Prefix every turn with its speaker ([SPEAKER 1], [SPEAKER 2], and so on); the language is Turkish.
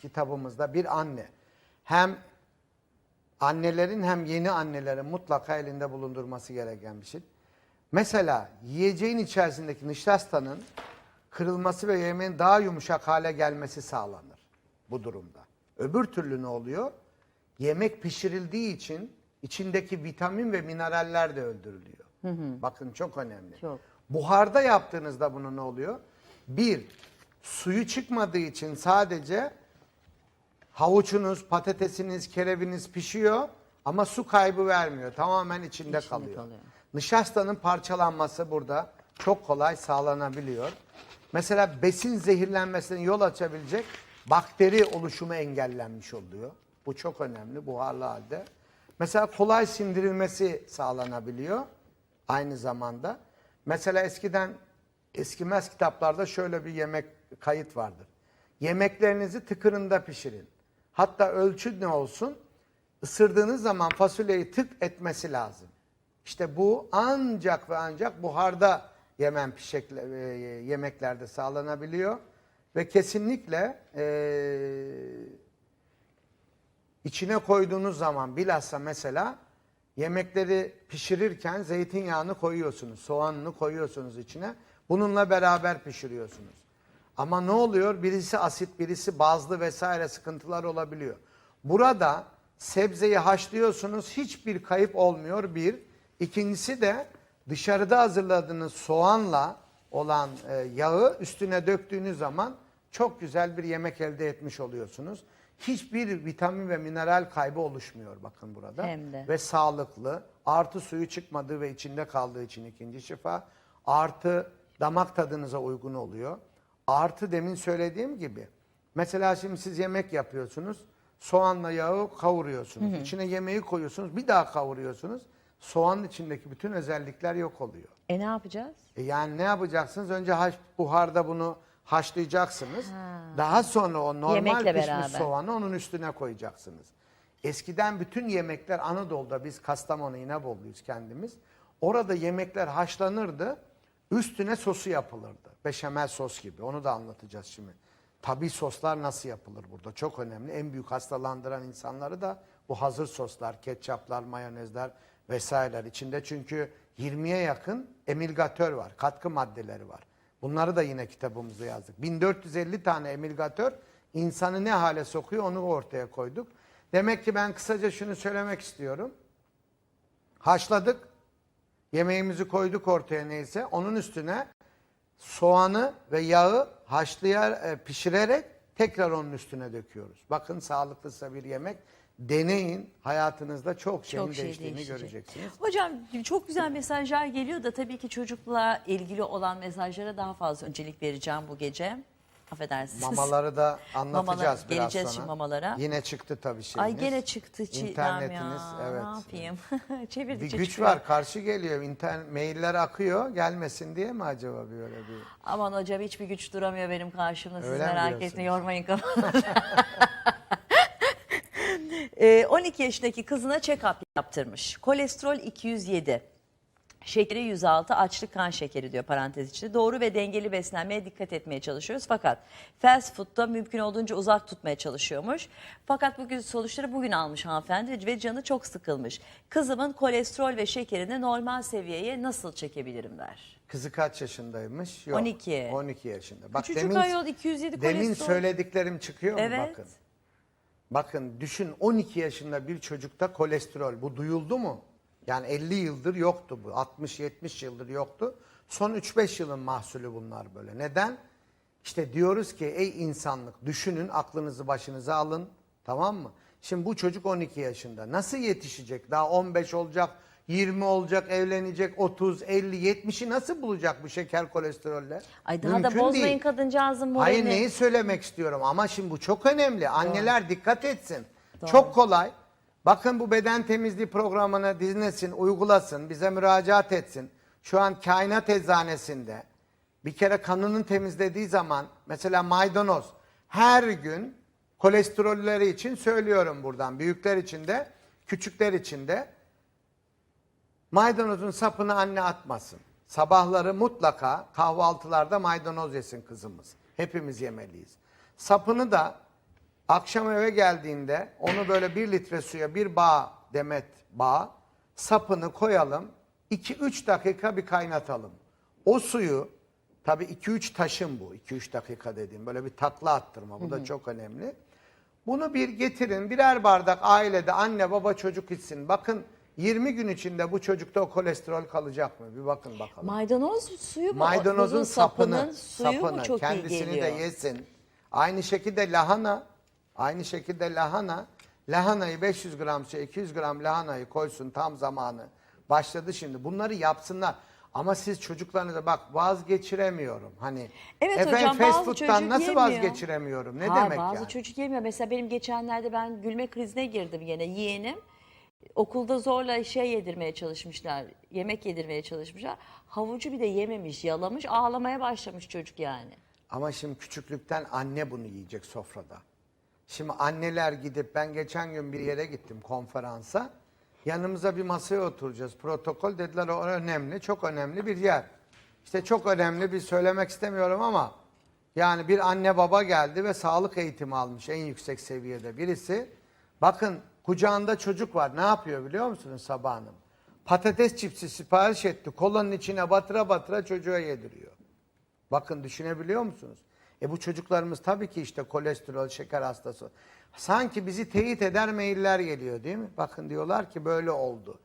[SPEAKER 1] kitabımızda bir anne hem annelerin hem yeni annelerin mutlaka elinde bulundurması gereken bir şey. Mesela yiyeceğin içerisindeki nişastanın kırılması ve yemeğin daha yumuşak hale gelmesi sağlanır bu durumda. Öbür türlü ne oluyor? Yemek pişirildiği için içindeki vitamin ve mineraller de öldürülüyor. Bakın çok önemli.
[SPEAKER 2] Çok.
[SPEAKER 1] Buharda yaptığınızda bunu ne oluyor? Bir, suyu çıkmadığı için sadece havuçunuz, patatesiniz, kereviniz pişiyor ama su kaybı vermiyor. Tamamen içinde,
[SPEAKER 2] İçinde
[SPEAKER 1] kalıyor.
[SPEAKER 2] kalıyor.
[SPEAKER 1] Nişastanın parçalanması burada çok kolay sağlanabiliyor. Mesela besin zehirlenmesine yol açabilecek bakteri oluşumu engellenmiş oluyor. Bu çok önemli buharlı halde. Mesela kolay sindirilmesi sağlanabiliyor aynı zamanda. Mesela eskiden eskimez kitaplarda şöyle bir yemek kayıt vardır. Yemeklerinizi tıkırında pişirin. Hatta ölçü ne olsun? Isırdığınız zaman fasulyeyi tık etmesi lazım. İşte bu ancak ve ancak buharda yemen pişekle, e, yemeklerde sağlanabiliyor. Ve kesinlikle e, içine koyduğunuz zaman bilhassa mesela yemekleri pişirirken zeytinyağını koyuyorsunuz, soğanını koyuyorsunuz içine. Bununla beraber pişiriyorsunuz. Ama ne oluyor? Birisi asit, birisi bazlı vesaire sıkıntılar olabiliyor. Burada sebzeyi haşlıyorsunuz, hiçbir kayıp olmuyor bir. İkincisi de dışarıda hazırladığınız soğanla olan e, yağı üstüne döktüğünüz zaman çok güzel bir yemek elde etmiş oluyorsunuz. Hiçbir vitamin ve mineral kaybı oluşmuyor bakın burada.
[SPEAKER 2] Hem de.
[SPEAKER 1] Ve sağlıklı. Artı suyu çıkmadığı ve içinde kaldığı için ikinci şifa. Artı damak tadınıza uygun oluyor. Artı demin söylediğim gibi. Mesela şimdi siz yemek yapıyorsunuz. Soğanla yağı kavuruyorsunuz. İçine yemeği koyuyorsunuz. Bir daha kavuruyorsunuz. Soğanın içindeki bütün özellikler yok oluyor.
[SPEAKER 2] E ne yapacağız?
[SPEAKER 1] E yani ne yapacaksınız? Önce haş, buharda bunu haşlayacaksınız. Daha sonra o normal
[SPEAKER 2] Yemekle
[SPEAKER 1] pişmiş
[SPEAKER 2] beraber.
[SPEAKER 1] soğanı onun üstüne koyacaksınız. Eskiden bütün yemekler Anadolu'da biz Kastamonu İnebolu'yuz kendimiz. Orada yemekler haşlanırdı. Üstüne sosu yapılırdı. Beşamel sos gibi. Onu da anlatacağız şimdi. Tabii soslar nasıl yapılır burada? Çok önemli. En büyük hastalandıran insanları da bu hazır soslar, ketçaplar, mayonezler vesaireler içinde. Çünkü 20'ye yakın emilgatör var, katkı maddeleri var. Bunları da yine kitabımızda yazdık. 1450 tane emilgatör insanı ne hale sokuyor onu ortaya koyduk. Demek ki ben kısaca şunu söylemek istiyorum. Haşladık. Yemeğimizi koyduk ortaya neyse. Onun üstüne soğanı ve yağı haşlayar, e, pişirerek tekrar onun üstüne döküyoruz. Bakın sağlıklısa bir yemek. Deneyin. Hayatınızda çok şeyin
[SPEAKER 2] Çok şey
[SPEAKER 1] değiştiğini
[SPEAKER 2] değişecek.
[SPEAKER 1] göreceksiniz.
[SPEAKER 2] Hocam çok güzel mesajlar geliyor da tabii ki çocukla ilgili olan mesajlara daha fazla öncelik vereceğim bu gece. Affedersiniz.
[SPEAKER 1] Mamaları da anlatacağız
[SPEAKER 2] Mamalar-
[SPEAKER 1] biraz
[SPEAKER 2] geleceğiz
[SPEAKER 1] sonra.
[SPEAKER 2] şimdi mamalara.
[SPEAKER 1] Yine çıktı tabii şeyiniz.
[SPEAKER 2] Ay gene çıktı Çiğdem
[SPEAKER 1] İnternetiniz,
[SPEAKER 2] ya.
[SPEAKER 1] evet.
[SPEAKER 2] Ne yapayım? Çevirdi
[SPEAKER 1] Bir güç
[SPEAKER 2] ya.
[SPEAKER 1] var karşı geliyor. İnternet, mailler akıyor gelmesin diye mi acaba böyle bir...
[SPEAKER 2] Aman hocam hiçbir güç duramıyor benim karşımda. Siz
[SPEAKER 1] Öyle mi
[SPEAKER 2] merak
[SPEAKER 1] diyorsunuz?
[SPEAKER 2] etmeyin yormayın kafanızı. Ee, 12 yaşındaki kızına check-up yaptırmış. Kolesterol 207. Şekeri 106, açlık kan şekeri diyor parantez içinde. Doğru ve dengeli beslenmeye dikkat etmeye çalışıyoruz. Fakat fast food'da mümkün olduğunca uzak tutmaya çalışıyormuş. Fakat bugün sonuçları bugün almış hanımefendi ve canı çok sıkılmış. Kızımın kolesterol ve şekerini normal seviyeye nasıl çekebilirim der.
[SPEAKER 1] Kızı kaç yaşındaymış? Yok,
[SPEAKER 2] 12.
[SPEAKER 1] 12 yaşında. Bak
[SPEAKER 2] Küçücük ayol 207
[SPEAKER 1] Demin
[SPEAKER 2] kolesterol.
[SPEAKER 1] söylediklerim çıkıyor mu
[SPEAKER 2] Evet.
[SPEAKER 1] bakın. Bakın düşün 12 yaşında bir çocukta kolesterol. Bu duyuldu mu? Yani 50 yıldır yoktu bu. 60-70 yıldır yoktu. Son 3-5 yılın mahsulü bunlar böyle. Neden? İşte diyoruz ki ey insanlık düşünün aklınızı başınıza alın. Tamam mı? Şimdi bu çocuk 12 yaşında. Nasıl yetişecek? Daha 15 olacak, 20 olacak, evlenecek, 30, 50, 70'i nasıl bulacak bu şeker kolesterolle?
[SPEAKER 2] Ay daha
[SPEAKER 1] Mümkün
[SPEAKER 2] da bozmayın
[SPEAKER 1] değil.
[SPEAKER 2] kadıncağızın moralini.
[SPEAKER 1] Hayır neyi söylemek istiyorum ama şimdi bu çok önemli. Anneler dikkat etsin.
[SPEAKER 2] Doğru.
[SPEAKER 1] Çok kolay. Bakın bu beden temizliği programını dinlesin, uygulasın, bize müracaat etsin. Şu an kainat eczanesinde bir kere kanının temizlediği zaman mesela maydanoz her gün kolesterolleri için söylüyorum buradan. Büyükler için de, küçükler için de Maydanozun sapını anne atmasın. Sabahları mutlaka kahvaltılarda maydanoz yesin kızımız. Hepimiz yemeliyiz. Sapını da Akşam eve geldiğinde onu böyle bir litre suya bir bağ demet bağ sapını koyalım. 2-3 dakika bir kaynatalım. O suyu tabii 2-3 taşın bu 2-3 dakika dediğim böyle bir takla attırma bu da çok önemli. Bunu bir getirin birer bardak ailede anne baba çocuk içsin. Bakın 20 gün içinde bu çocukta o kolesterol kalacak mı? Bir bakın bakalım.
[SPEAKER 2] Maydanoz suyu mu?
[SPEAKER 1] Maydanozun sapını,
[SPEAKER 2] suyu
[SPEAKER 1] sapını
[SPEAKER 2] mu çok
[SPEAKER 1] kendisini
[SPEAKER 2] iyi geliyor?
[SPEAKER 1] de yesin. Aynı şekilde lahana, aynı şekilde lahana, lahanayı 500 gram şey 200 gram lahanayı koysun tam zamanı. Başladı şimdi. Bunları yapsınlar. Ama siz çocuklarınıza bak vazgeçiremiyorum. Hani
[SPEAKER 2] Evet
[SPEAKER 1] efendim
[SPEAKER 2] hocam,
[SPEAKER 1] fast
[SPEAKER 2] bazı
[SPEAKER 1] food'tan
[SPEAKER 2] çocuk
[SPEAKER 1] nasıl
[SPEAKER 2] yemiyor.
[SPEAKER 1] vazgeçiremiyorum? Ne
[SPEAKER 2] Hayır,
[SPEAKER 1] demek
[SPEAKER 2] bazı
[SPEAKER 1] yani?
[SPEAKER 2] çocuk yemiyor. Mesela benim geçenlerde ben gülme krizine girdim yine yeğenim. Okulda zorla şey yedirmeye çalışmışlar. Yemek yedirmeye çalışmışlar. Havucu bir de yememiş, yalamış, ağlamaya başlamış çocuk yani.
[SPEAKER 1] Ama şimdi küçüklükten anne bunu yiyecek sofrada. Şimdi anneler gidip ben geçen gün bir yere gittim konferansa. Yanımıza bir masaya oturacağız. Protokol dediler o önemli, çok önemli bir yer. İşte çok önemli bir söylemek istemiyorum ama yani bir anne baba geldi ve sağlık eğitimi almış en yüksek seviyede birisi. Bakın kucağında çocuk var. Ne yapıyor biliyor musunuz Sabah Hanım? Patates çipsi sipariş etti. Kolanın içine batıra batıra çocuğa yediriyor. Bakın düşünebiliyor musunuz? E bu çocuklarımız tabii ki işte kolesterol, şeker hastası. Sanki bizi teyit eder mailler geliyor değil mi? Bakın diyorlar ki böyle oldu.